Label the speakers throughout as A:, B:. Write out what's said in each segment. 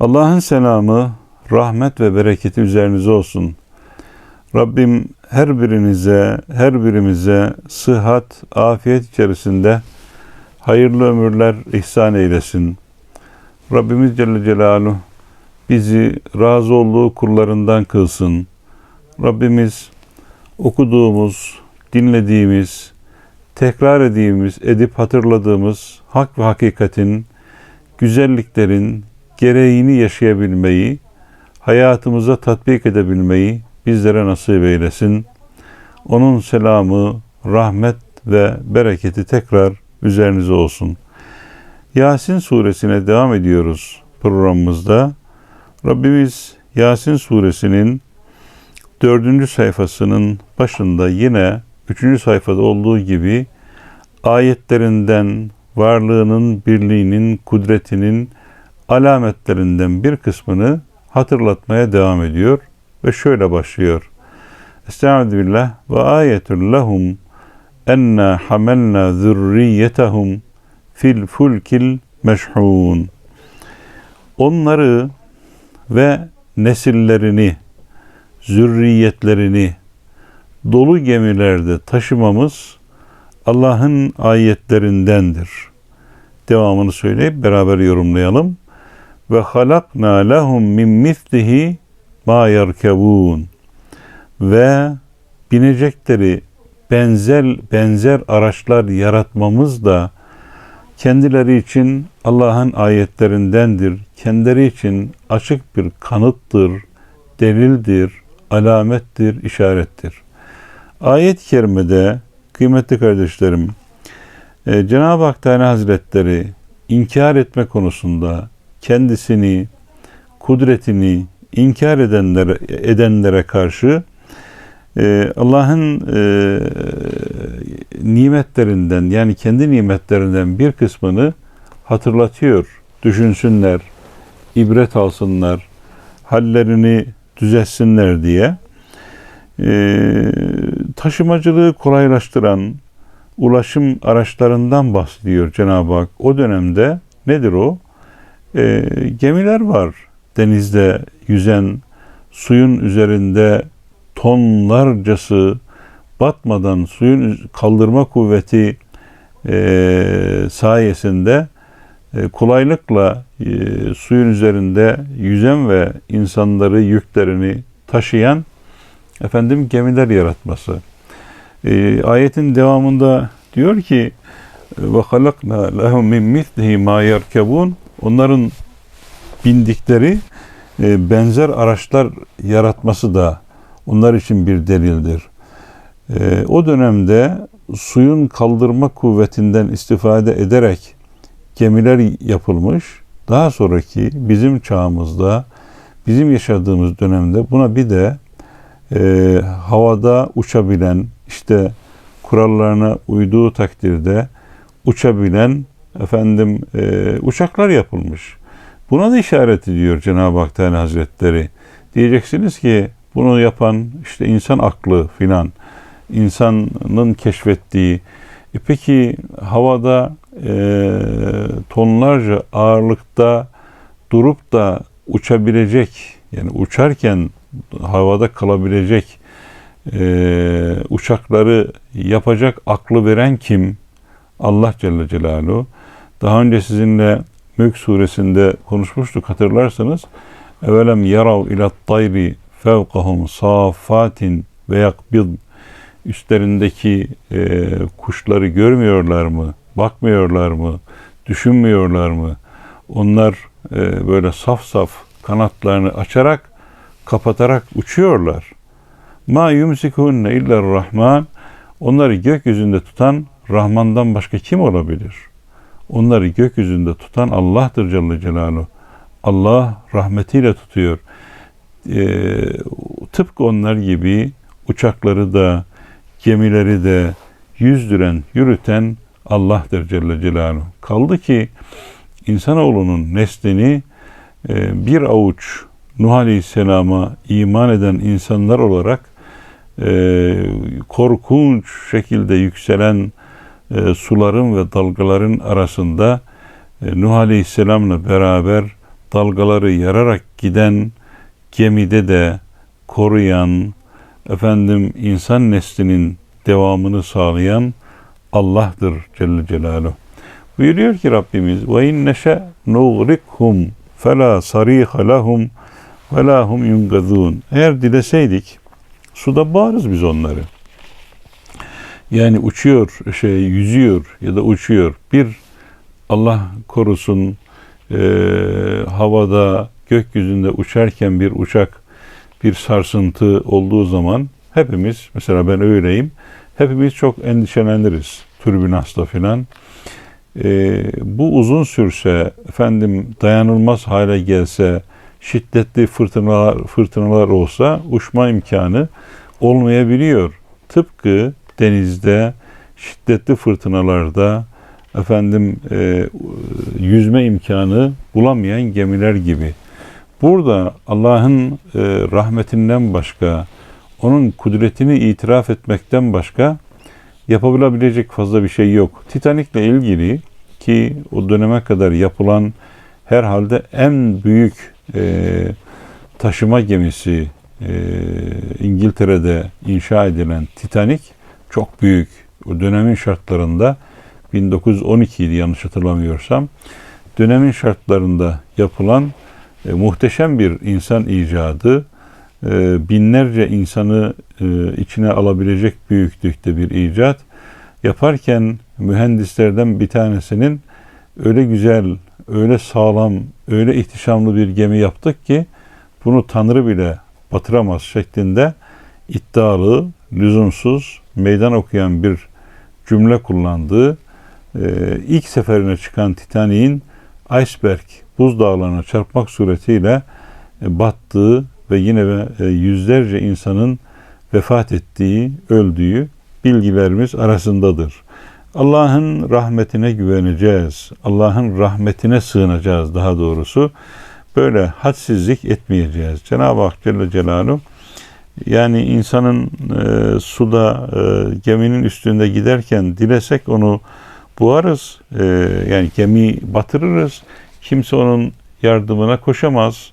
A: Allah'ın selamı, rahmet ve bereketi üzerinize olsun. Rabbim her birinize, her birimize sıhhat, afiyet içerisinde hayırlı ömürler ihsan eylesin. Rabbimiz Celle Celaluhu bizi razı olduğu kullarından kılsın. Rabbimiz okuduğumuz, dinlediğimiz, tekrar ettiğimiz, edip hatırladığımız hak ve hakikatin, güzelliklerin gereğini yaşayabilmeyi, hayatımıza tatbik edebilmeyi bizlere nasip eylesin. Onun selamı, rahmet ve bereketi tekrar üzerinize olsun. Yasin suresine devam ediyoruz programımızda. Rabbimiz Yasin suresinin dördüncü sayfasının başında yine üçüncü sayfada olduğu gibi ayetlerinden varlığının, birliğinin, kudretinin alametlerinden bir kısmını hatırlatmaya devam ediyor ve şöyle başlıyor. Estaizu billah ve ayetul lehum enna hamelna zürriyetehum fil fulkil meşhun. Onları ve nesillerini, zürriyetlerini dolu gemilerde taşımamız Allah'ın ayetlerindendir. Devamını söyleyip beraber yorumlayalım. Ve halakna lehum min mislihi ma yerkebun. Ve binecekleri benzer benzer araçlar yaratmamız da kendileri için Allah'ın ayetlerindendir. Kendileri için açık bir kanıttır, delildir, alamettir, işarettir. Ayet-i kerimede kıymetli kardeşlerim, e, Cenab-ı Hak Teala Hazretleri inkar etme konusunda kendisini, kudretini inkar edenlere, edenlere karşı e, Allah'ın e, nimetlerinden yani kendi nimetlerinden bir kısmını hatırlatıyor. Düşünsünler, ibret alsınlar, hallerini düzelsinler diye e, taşımacılığı kolaylaştıran ulaşım araçlarından bahsediyor Cenab-ı Hak. O dönemde nedir o? E, gemiler var denizde yüzen, suyun üzerinde tonlarcası batmadan suyun kaldırma kuvveti e, sayesinde e, kolaylıkla e, suyun üzerinde yüzen ve insanları yüklerini taşıyan efendim gemiler yaratması. E, ayetin devamında diyor ki ve halakna lehum min mislihi ma yerkebun onların bindikleri e, benzer araçlar yaratması da onlar için bir delildir. E, o dönemde suyun kaldırma kuvvetinden istifade ederek gemiler yapılmış. Daha sonraki bizim çağımızda, bizim yaşadığımız dönemde buna bir de e, havada uçabilen, işte kurallarına uyduğu takdirde uçabilen efendim e, uçaklar yapılmış. Buna da işaret ediyor Cenab-ı Hak Teala Hazretleri. Diyeceksiniz ki bunu yapan işte insan aklı filan, insanın keşfettiği. E peki havada e, tonlarca ağırlıkta durup da uçabilecek, yani uçarken havada kalabilecek e, uçakları yapacak aklı veren kim? Allah Celle Celaluhu. Daha önce sizinle Mülk suresinde konuşmuştuk hatırlarsanız. Evelem yarav ila tayri fevkahum safatin ve yakbid üstlerindeki e, kuşları görmüyorlar mı? Bakmıyorlar mı? Düşünmüyorlar mı? Onlar e, böyle saf saf kanatlarını açarak kapatarak uçuyorlar. Ma yumsikunne illa rahman onları gökyüzünde tutan Rahman'dan başka kim olabilir? Onları gökyüzünde tutan Allah'tır Celle Celaluhu. Allah rahmetiyle tutuyor. Ee, tıpkı onlar gibi uçakları da, gemileri de yüzdüren, yürüten Allah'tır Celle Celaluhu. Kaldı ki insanoğlunun neslini e, bir avuç Nuh Aleyhisselam'a iman eden insanlar olarak e, korkunç şekilde yükselen e, suların ve dalgaların arasında e, Nuh Aleyhisselam'la beraber dalgaları yararak giden gemide de koruyan, efendim insan neslinin devamını sağlayan Allah'tır Celle Celaluhu. Buyuruyor ki Rabbimiz ve in neşe nughrikhum fela sariha lahum ve la hum yungazun. Eğer dileseydik suda bağırız biz onları. Yani uçuyor, şey yüzüyor ya da uçuyor. Bir Allah korusun e, havada, gökyüzünde uçarken bir uçak bir sarsıntı olduğu zaman hepimiz, mesela ben öyleyim, hepimiz çok endişeleniriz türbünansla filan. E, bu uzun sürse, efendim dayanılmaz hale gelse, şiddetli fırtınalar, fırtınalar olsa uçma imkanı olmayabiliyor. Tıpkı denizde, şiddetli fırtınalarda, efendim e, yüzme imkanı bulamayan gemiler gibi. Burada Allah'ın e, rahmetinden başka, onun kudretini itiraf etmekten başka yapabilebilecek fazla bir şey yok. Titanik'le ilgili ki o döneme kadar yapılan herhalde en büyük e, taşıma gemisi e, İngiltere'de inşa edilen Titanic çok büyük. O dönemin şartlarında 1912 idi yanlış hatırlamıyorsam. Dönemin şartlarında yapılan e, muhteşem bir insan icadı. E, binlerce insanı e, içine alabilecek büyüklükte bir icat. Yaparken mühendislerden bir tanesinin öyle güzel, öyle sağlam, öyle ihtişamlı bir gemi yaptık ki bunu Tanrı bile batıramaz şeklinde iddialı, lüzumsuz, meydan okuyan bir cümle kullandığı e, ilk seferine çıkan Titanik'in iceberg buzdağlarına çarpmak suretiyle e, battığı ve yine e, yüzlerce insanın vefat ettiği, öldüğü bilgilerimiz arasındadır. Allah'ın rahmetine güveneceğiz. Allah'ın rahmetine sığınacağız daha doğrusu. Böyle hadsizlik etmeyeceğiz. Cenab-ı Hak Celle Celaluhu yani insanın e, suda e, geminin üstünde giderken dilesek onu boğarız. E, yani gemi batırırız. Kimse onun yardımına koşamaz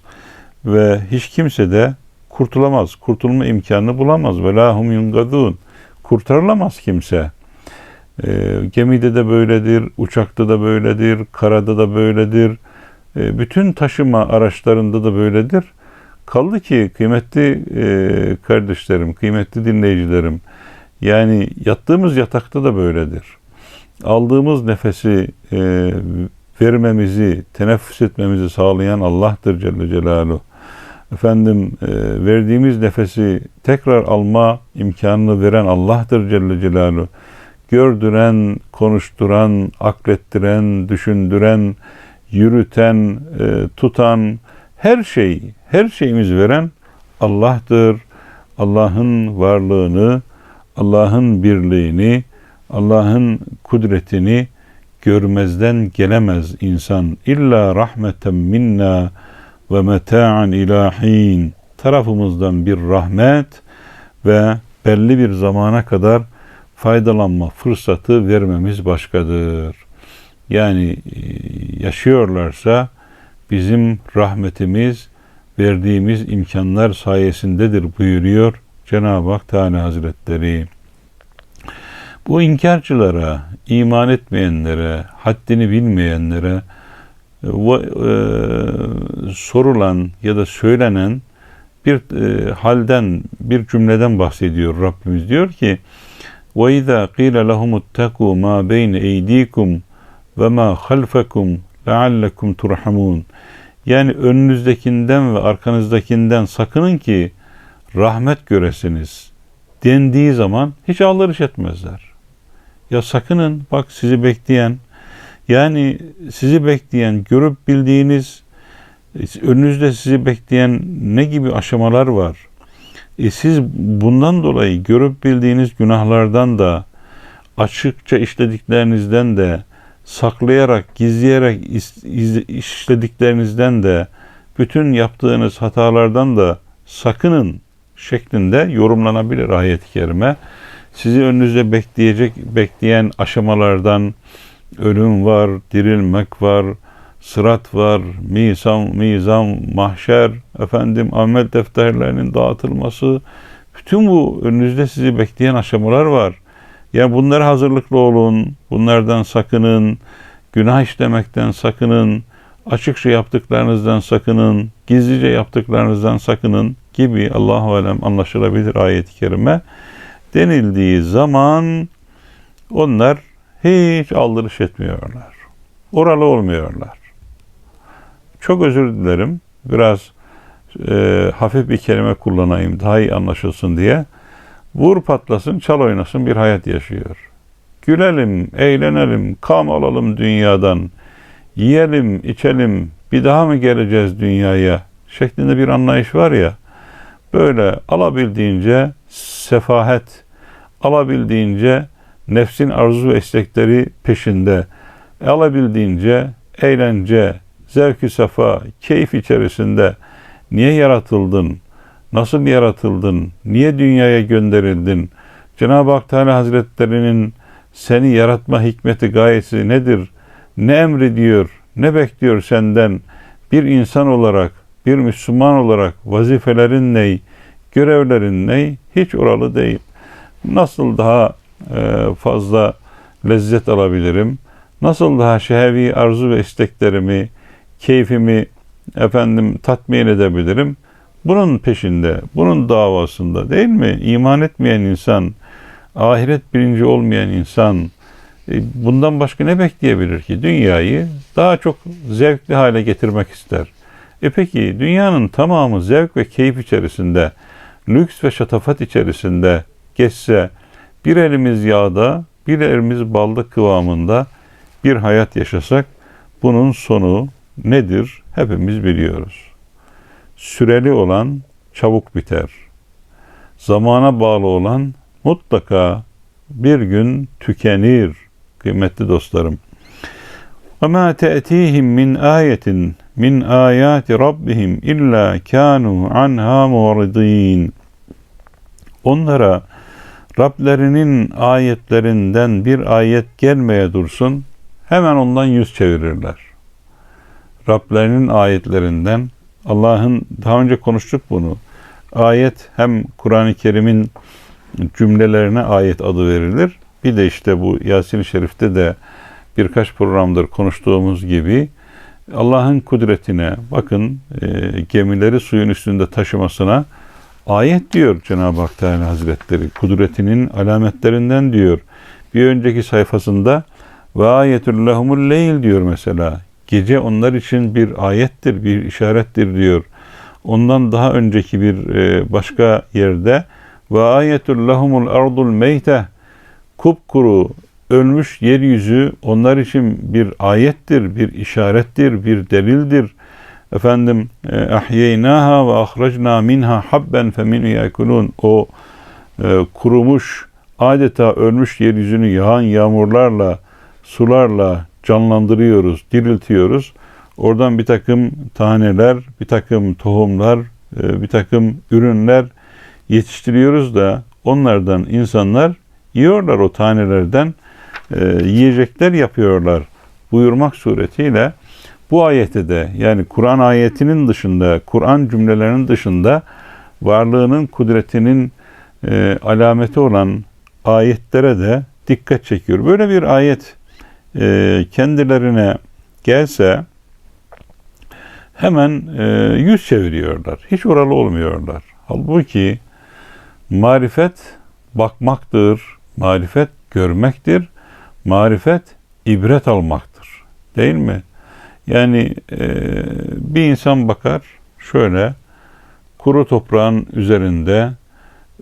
A: ve hiç kimse de kurtulamaz. Kurtulma imkanını bulamaz. Ve lahum yungadun. Kurtarılamaz kimse. E, gemide de böyledir, uçakta da böyledir, karada da böyledir. E, bütün taşıma araçlarında da böyledir. Kaldı ki kıymetli e, kardeşlerim, kıymetli dinleyicilerim, yani yattığımız yatakta da böyledir. Aldığımız nefesi e, vermemizi, teneffüs etmemizi sağlayan Allah'tır Celle Celaluhu. Efendim e, verdiğimiz nefesi tekrar alma imkanını veren Allah'tır Celle Celaluhu. Gördüren, konuşturan, aklettiren, düşündüren, yürüten, e, tutan, her şey, her şeyimiz veren Allah'tır. Allah'ın varlığını, Allah'ın birliğini, Allah'ın kudretini görmezden gelemez insan. İlla rahmeten minna ve meta'an ilahin. Tarafımızdan bir rahmet ve belli bir zamana kadar faydalanma fırsatı vermemiz başkadır. Yani e, yaşıyorlarsa bizim rahmetimiz verdiğimiz imkanlar sayesindedir buyuruyor Cenab-ı Hak Teala Hazretleri. Bu inkarcılara, iman etmeyenlere, haddini bilmeyenlere e, e, sorulan ya da söylenen bir e, halden, bir cümleden bahsediyor Rabbimiz. Diyor ki: "Ve izâ qîle lehum ittekû mâ beyne eydîkum ve mâ halfekum leallekum turhamun." Yani önünüzdekinden ve arkanızdakinden sakının ki rahmet göresiniz dendiği zaman hiç aldırış etmezler. Ya sakının bak sizi bekleyen yani sizi bekleyen görüp bildiğiniz önünüzde sizi bekleyen ne gibi aşamalar var? E siz bundan dolayı görüp bildiğiniz günahlardan da açıkça işlediklerinizden de saklayarak, gizleyerek işlediklerinizden de bütün yaptığınız hatalardan da sakının şeklinde yorumlanabilir ayet-i kerime. Sizi önünüzde bekleyecek, bekleyen aşamalardan ölüm var, dirilmek var, sırat var, mizan, mizan, mahşer, efendim amel defterlerinin dağıtılması, bütün bu önünüzde sizi bekleyen aşamalar var. Yani bunlara hazırlıklı olun, bunlardan sakının, günah işlemekten sakının, açıkça yaptıklarınızdan sakının, gizlice yaptıklarınızdan sakının gibi Allahu alem anlaşılabilir ayet-i kerime denildiği zaman onlar hiç aldırış etmiyorlar. Oralı olmuyorlar. Çok özür dilerim. Biraz e, hafif bir kelime kullanayım daha iyi anlaşılsın diye. Vur patlasın, çal oynasın bir hayat yaşıyor. Gülelim, eğlenelim, kam alalım dünyadan. Yiyelim, içelim, bir daha mı geleceğiz dünyaya şeklinde bir anlayış var ya. Böyle alabildiğince sefahet, alabildiğince nefsin arzu ve istekleri peşinde, alabildiğince eğlence, zevk-i sefa, keyif içerisinde niye yaratıldın, nasıl yaratıldın, niye dünyaya gönderildin, Cenab-ı Hak Teala Hazretlerinin seni yaratma hikmeti gayesi nedir, ne emrediyor, ne bekliyor senden? Bir insan olarak, bir Müslüman olarak vazifelerin ney, görevlerin ney, hiç oralı değil. Nasıl daha e, fazla lezzet alabilirim, nasıl daha şehevi arzu ve isteklerimi, keyfimi efendim tatmin edebilirim. Bunun peşinde, bunun davasında değil mi? İman etmeyen insan, ahiret bilinci olmayan insan e, bundan başka ne bekleyebilir ki? Dünyayı daha çok zevkli hale getirmek ister. E peki dünyanın tamamı zevk ve keyif içerisinde, lüks ve şatafat içerisinde geçse bir elimiz yağda, bir elimiz balda kıvamında bir hayat yaşasak bunun sonu nedir? Hepimiz biliyoruz süreli olan çabuk biter. Zamana bağlı olan mutlaka bir gün tükenir kıymetli dostlarım. Ve ma te'tihim min ayetin min ayati rabbihim illa kanu anha. Onlara Rablerinin ayetlerinden bir ayet gelmeye dursun hemen ondan yüz çevirirler. Rablerinin ayetlerinden Allah'ın daha önce konuştuk bunu. Ayet hem Kur'an-ı Kerim'in cümlelerine ayet adı verilir. Bir de işte bu Yasin-i Şerif'te de birkaç programdır konuştuğumuz gibi Allah'ın kudretine bakın e, gemileri suyun üstünde taşımasına ayet diyor Cenab-ı Hak Teala Hazretleri. Kudretinin alametlerinden diyor. Bir önceki sayfasında ve ayetül lehumul leyl diyor mesela. Gece onlar için bir ayettir, bir işarettir diyor. Ondan daha önceki bir e, başka yerde ve ayetul lahumul ardul meyte kupkuru ölmüş yeryüzü onlar için bir ayettir, bir işarettir, bir delildir. Efendim e, ahyeynaha ve ahrajna minha habben feminu yakulun o e, kurumuş adeta ölmüş yeryüzünü yağan yağmurlarla sularla canlandırıyoruz, diriltiyoruz. Oradan bir takım taneler, bir takım tohumlar, e, bir takım ürünler yetiştiriyoruz da onlardan insanlar yiyorlar o tanelerden e, yiyecekler yapıyorlar buyurmak suretiyle bu ayette de yani Kur'an ayetinin dışında, Kur'an cümlelerinin dışında varlığının, kudretinin e, alameti olan ayetlere de dikkat çekiyor. Böyle bir ayet e, kendilerine gelse hemen e, yüz çeviriyorlar. Hiç oralı olmuyorlar. Halbuki marifet bakmaktır, marifet görmektir, marifet ibret almaktır. Değil mi? Yani e, bir insan bakar şöyle kuru toprağın üzerinde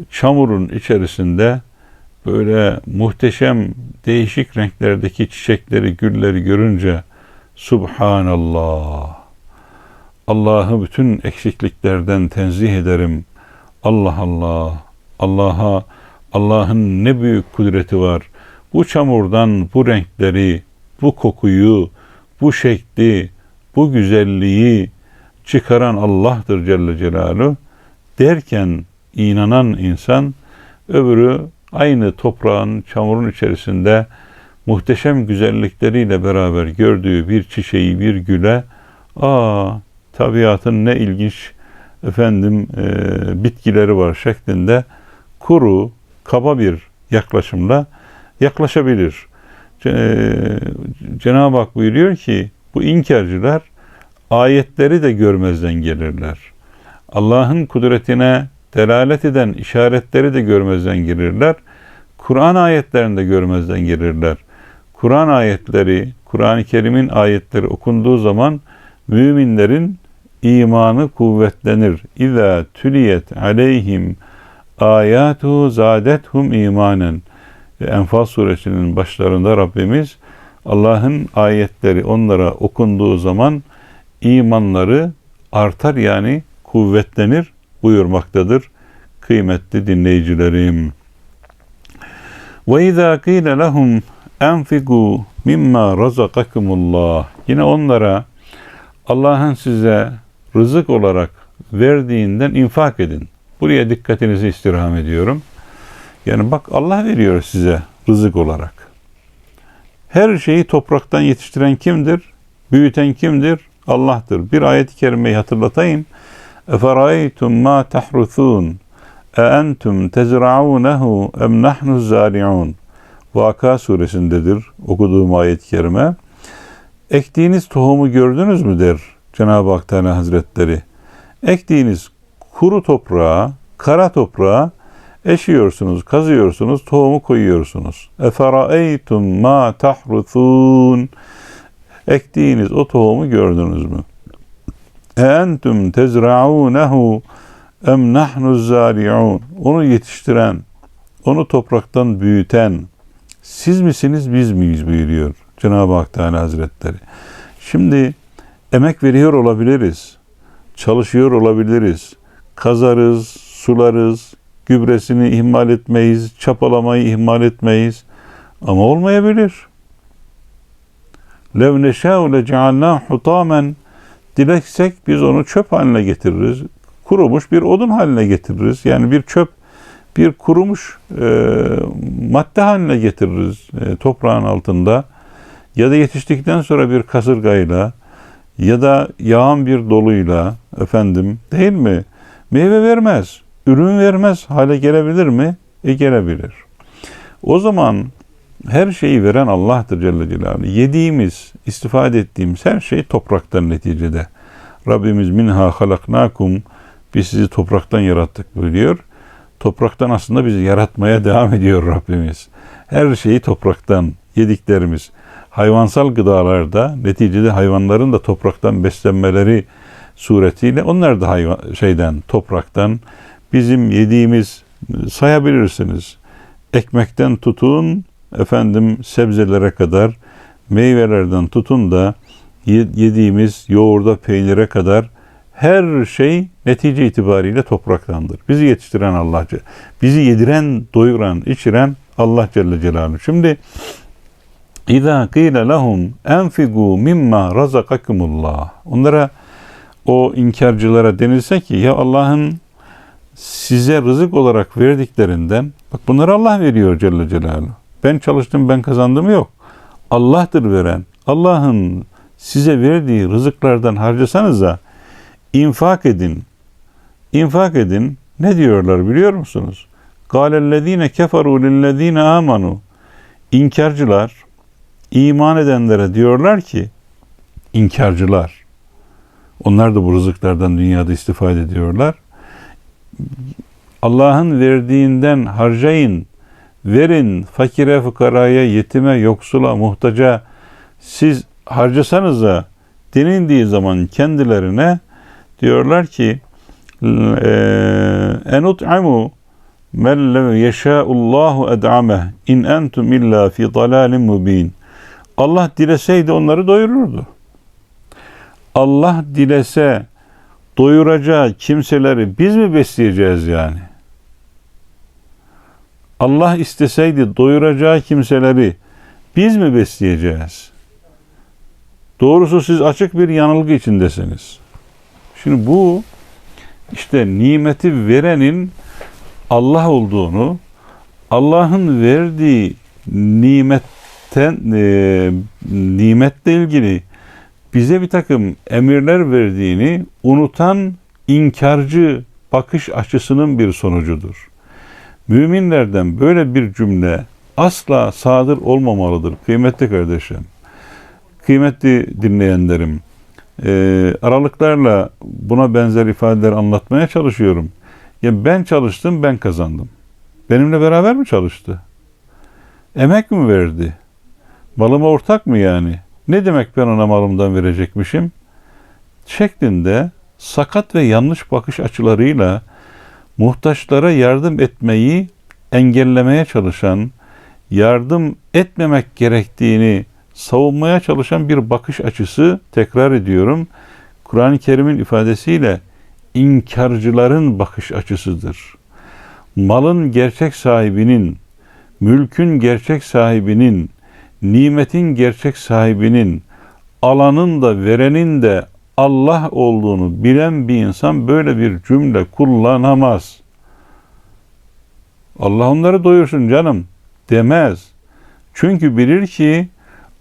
A: çamurun içerisinde böyle muhteşem değişik renklerdeki çiçekleri, gülleri görünce Subhanallah. Allah'ı bütün eksikliklerden tenzih ederim. Allah Allah. Allah'a Allah'ın ne büyük kudreti var. Bu çamurdan bu renkleri, bu kokuyu, bu şekli, bu güzelliği çıkaran Allah'tır Celle Celaluhu derken inanan insan öbürü aynı toprağın, çamurun içerisinde muhteşem güzellikleriyle beraber gördüğü bir çiçeği, bir güle, aa tabiatın ne ilginç efendim e, bitkileri var şeklinde kuru, kaba bir yaklaşımla yaklaşabilir. Ce- e, Cenab-ı Hak buyuruyor ki bu inkarcılar ayetleri de görmezden gelirler. Allah'ın kudretine delalet eden işaretleri de görmezden gelirler. Kur'an ayetlerini de görmezden gelirler. Kur'an ayetleri, Kur'an-ı Kerim'in ayetleri okunduğu zaman müminlerin imanı kuvvetlenir. İza tüliyet aleyhim ayatu zadethum imanen. Enfal suresinin başlarında Rabbimiz Allah'ın ayetleri onlara okunduğu zaman imanları artar yani kuvvetlenir buyurmaktadır. Kıymetli dinleyicilerim. Ve izâ kîle lehum enfikû mimma razakakumullah. Yine onlara Allah'ın size rızık olarak verdiğinden infak edin. Buraya dikkatinizi istirham ediyorum. Yani bak Allah veriyor size rızık olarak. Her şeyi topraktan yetiştiren kimdir? Büyüten kimdir? Allah'tır. Bir ayet-i kerimeyi hatırlatayım. Ma tahruthun e entum tezra'unehu em nahnu zari'un. Vaka suresindedir okuduğum ayet-i kerime. Ektiğiniz tohumu gördünüz mü der Cenab-ı Hak Teala Hazretleri. Ektiğiniz kuru toprağa, kara toprağa eşiyorsunuz, kazıyorsunuz, tohumu koyuyorsunuz. Eferaeytum ma tahruthun. Ektiğiniz o tohumu gördünüz mü? Entum tezra'unehu em nahnu zari'un. Onu yetiştiren, onu topraktan büyüten siz misiniz biz miyiz buyuruyor Cenab-ı Hak Teala Hazretleri. Şimdi emek veriyor olabiliriz. Çalışıyor olabiliriz. Kazarız, sularız, gübresini ihmal etmeyiz, çapalamayı ihmal etmeyiz. Ama olmayabilir. Lev neşâ'u lece'alnâ hutâmen Dileksek biz onu çöp haline getiririz. Kurumuş bir odun haline getiririz. Yani bir çöp, bir kurumuş e, madde haline getiririz e, toprağın altında. Ya da yetiştikten sonra bir kasırgayla ya da yağan bir doluyla efendim değil mi? Meyve vermez, ürün vermez hale gelebilir mi? E gelebilir. O zaman her şeyi veren Allah'tır Celle Celaluhu. Yediğimiz, istifade ettiğimiz her şey topraktan neticede. Rabbimiz minha halaknakum biz sizi topraktan yarattık buyuruyor. Topraktan aslında bizi yaratmaya devam ediyor Rabbimiz. Her şeyi topraktan yediklerimiz. Hayvansal gıdalarda neticede hayvanların da topraktan beslenmeleri suretiyle onlar da hayvan, şeyden topraktan bizim yediğimiz sayabilirsiniz. Ekmekten tutun efendim sebzelere kadar meyvelerden tutun da yediğimiz yoğurda peynire kadar her şey netice itibariyle topraktandır. Bizi yetiştiren Allah, bizi yediren, doyuran, içiren Allah Celle Celaluhu. Şimdi İza qila lehum enfigu mimma razakakumullah. Onlara o inkarcılara denilse ki ya Allah'ın size rızık olarak verdiklerinden bak bunları Allah veriyor Celle Celaluhu. Ben çalıştım ben kazandım yok. Allah'tır veren. Allah'ın size verdiği rızıklardan harcasanız da infak edin. İnfak edin. Ne diyorlar biliyor musunuz? Galellezine keferu lillezine amanu. İnkarcılar iman edenlere diyorlar ki inkarcılar onlar da bu rızıklardan dünyada istifade ediyorlar. Allah'ın verdiğinden harcayın, verin fakire, fukaraya, yetime, yoksula, muhtaca siz harcasanız da denildiği zaman kendilerine diyorlar ki enut'imu men lev yeşâ'ullahu ed'ameh in entum illa fi dalalin mubin. Allah dileseydi onları doyururdu. Allah dilese doyuracağı kimseleri biz mi besleyeceğiz yani? Allah isteseydi doyuracağı kimseleri biz mi besleyeceğiz? Doğrusu siz açık bir yanılgı içindesiniz. Şimdi bu işte nimeti verenin Allah olduğunu, Allah'ın verdiği nimet nimetten e, nimetle ilgili bize bir takım emirler verdiğini unutan inkarcı bakış açısının bir sonucudur. Müminlerden böyle bir cümle asla sadır olmamalıdır kıymetli kardeşim. Kıymetli dinleyenlerim, e, aralıklarla buna benzer ifadeler anlatmaya çalışıyorum. Ya ben çalıştım, ben kazandım. Benimle beraber mi çalıştı? Emek mi verdi? Malıma ortak mı yani? Ne demek ben ona malımdan verecekmişim? Şeklinde sakat ve yanlış bakış açılarıyla muhtaçlara yardım etmeyi engellemeye çalışan, yardım etmemek gerektiğini savunmaya çalışan bir bakış açısı tekrar ediyorum. Kur'an-ı Kerim'in ifadesiyle inkarcıların bakış açısıdır. Malın gerçek sahibinin, mülkün gerçek sahibinin, nimetin gerçek sahibinin, alanın da verenin de Allah olduğunu bilen bir insan böyle bir cümle kullanamaz. Allah onları doyursun canım demez. Çünkü bilir ki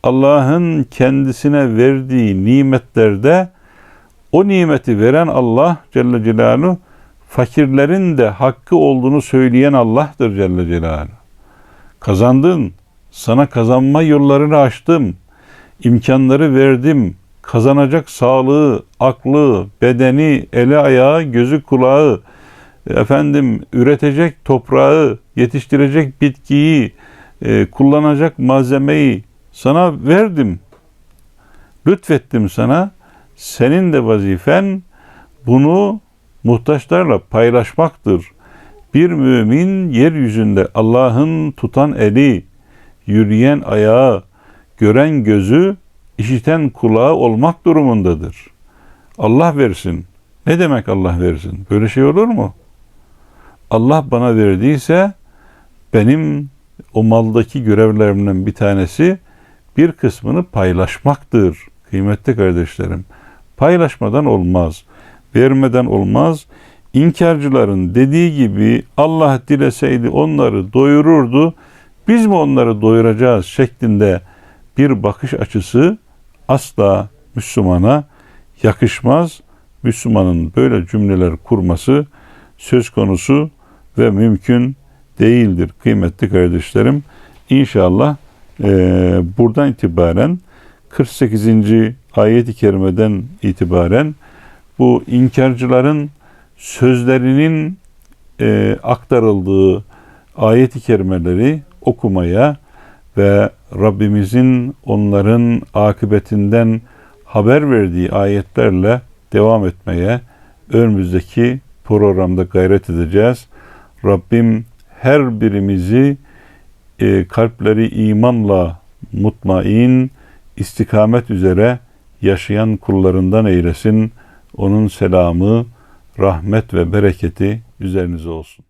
A: Allah'ın kendisine verdiği nimetlerde o nimeti veren Allah Celle Celaluhu fakirlerin de hakkı olduğunu söyleyen Allah'tır Celle Celaluhu. Kazandın, sana kazanma yollarını açtım, imkanları verdim, kazanacak sağlığı, aklı, bedeni, eli ayağı, gözü kulağı, efendim üretecek toprağı, yetiştirecek bitkiyi, e, kullanacak malzemeyi sana verdim. Lütfettim sana. Senin de vazifen bunu muhtaçlarla paylaşmaktır. Bir mümin yeryüzünde Allah'ın tutan eli, yürüyen ayağı, gören gözü, işiten kulağı olmak durumundadır. Allah versin. Ne demek Allah versin? Böyle şey olur mu? Allah bana verdiyse benim o maldaki görevlerimden bir tanesi bir kısmını paylaşmaktır. Kıymetli kardeşlerim. Paylaşmadan olmaz. Vermeden olmaz. İnkarcıların dediği gibi Allah dileseydi onları doyururdu. Biz mi onları doyuracağız şeklinde bir bakış açısı asla Müslümana yakışmaz. Müslümanın böyle cümleler kurması söz konusu ve mümkün değildir kıymetli kardeşlerim. İnşallah e, buradan itibaren 48. ayet-i kerimeden itibaren bu inkarcıların sözlerinin e, aktarıldığı ayet-i kerimeleri okumaya ve Rabbimizin onların akıbetinden haber verdiği ayetlerle devam etmeye önümüzdeki programda gayret edeceğiz. Rabbim her birimizi e, kalpleri imanla mutmain, istikamet üzere yaşayan kullarından eylesin. Onun selamı, rahmet ve bereketi üzerinize olsun.